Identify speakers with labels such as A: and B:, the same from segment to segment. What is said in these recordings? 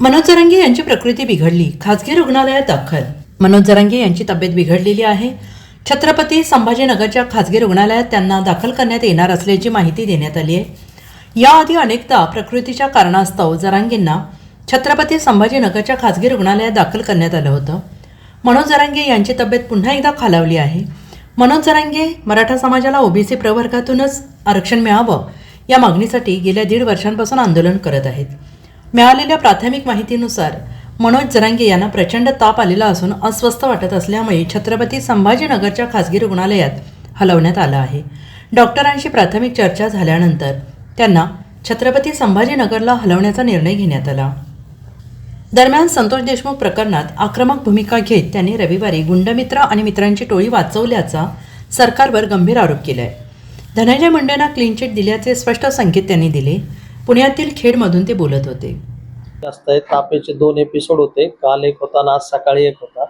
A: मनोज जरांगे यांची प्रकृती बिघडली. खासगी रुग्णालयात दाखल. मनोज जरांगे यांची तब्येत बिघडलेली आहे. छत्रपती संभाजीनगरच्या खासगी रुग्णालयात त्यांना दाखल करण्यात येणार असल्याची माहिती देण्यात आली आहे. याआधी अनेकदा प्रकृतीच्या कारणास्तव जरांगेंना छत्रपती संभाजीनगरच्या खासगी रुग्णालयात दाखल करण्यात आलं होतं. मनोज जरांगे यांची तब्येत पुन्हा एकदा खालावली आहे. मनोज जरांगे मराठा समाजाला ओबीसी प्रवर्गातूनच आरक्षण मिळावं या मागणीसाठी गेल्या दीड वर्षांपासून आंदोलन करत आहेत. मिळालेल्या प्राथमिक माहितीनुसार मनोज जरांगे यांना प्रचंड ताप आलेला असून अस्वस्थ वाटत असल्यामुळे छत्रपती संभाजीनगरच्या खासगी रुग्णालयात हलवण्यात आलं आहे. डॉक्टरांशी प्राथमिक चर्चा झाल्यानंतर त्यांना छत्रपती संभाजीनगरला हलवण्याचा निर्णय घेण्यात आला. दरम्यान संतोष देशमुख प्रकरणात आक्रमक भूमिका घेत त्यांनी रविवारी गुंडमित्र आणि मित्रांची टोळी वाचवल्याचा सरकारवर गंभीर आरोप केलाय. धनंजय मुंडेंना क्लीन चिट दिल्याचे स्पष्ट संकेत त्यांनी दिले. पुण्यातील खेडमधून ते बोलत होते.
B: जास्त आहे तापेचे दोन एपिसोड होते. काल एक होता ना आज सकाळी एक होता.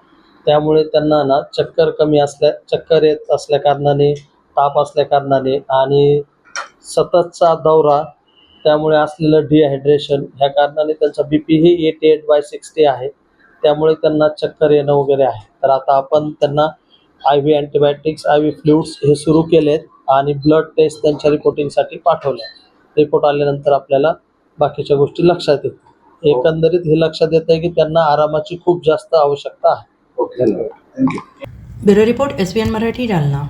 B: त्यामुळे त्यांना ना चक्कर कमी असल्या चक्कर येत असल्या कारणाने ताप असल्या कारणाने आणि सततचा दौरा त्यामुळे असलेलं डिहायड्रेशन ह्या कारणाने त्यांचा बी पी ही एटी एट बाय सिक्स्टी आहे. त्यामुळे त्यांना चक्कर येणं वगैरे आहे. तर आता आपण त्यांना I V antibiotics I V fluids हे सुरू केलेत आणि ब्लड टेस्ट त्यांच्या रिपोर्टिंगसाठी पाठवल्या रिपोर्ट आल्यानंतर आपल्याला बाकीच्या गोष्टी लक्षात येतील. एकंदरीत हे लक्षात येत आहे की त्यांना आरामाची खूप जास्त आवश्यकता आहे.
C: ओके धन्यवाद. Thank you
A: bureau report S B N Marathi Jalna.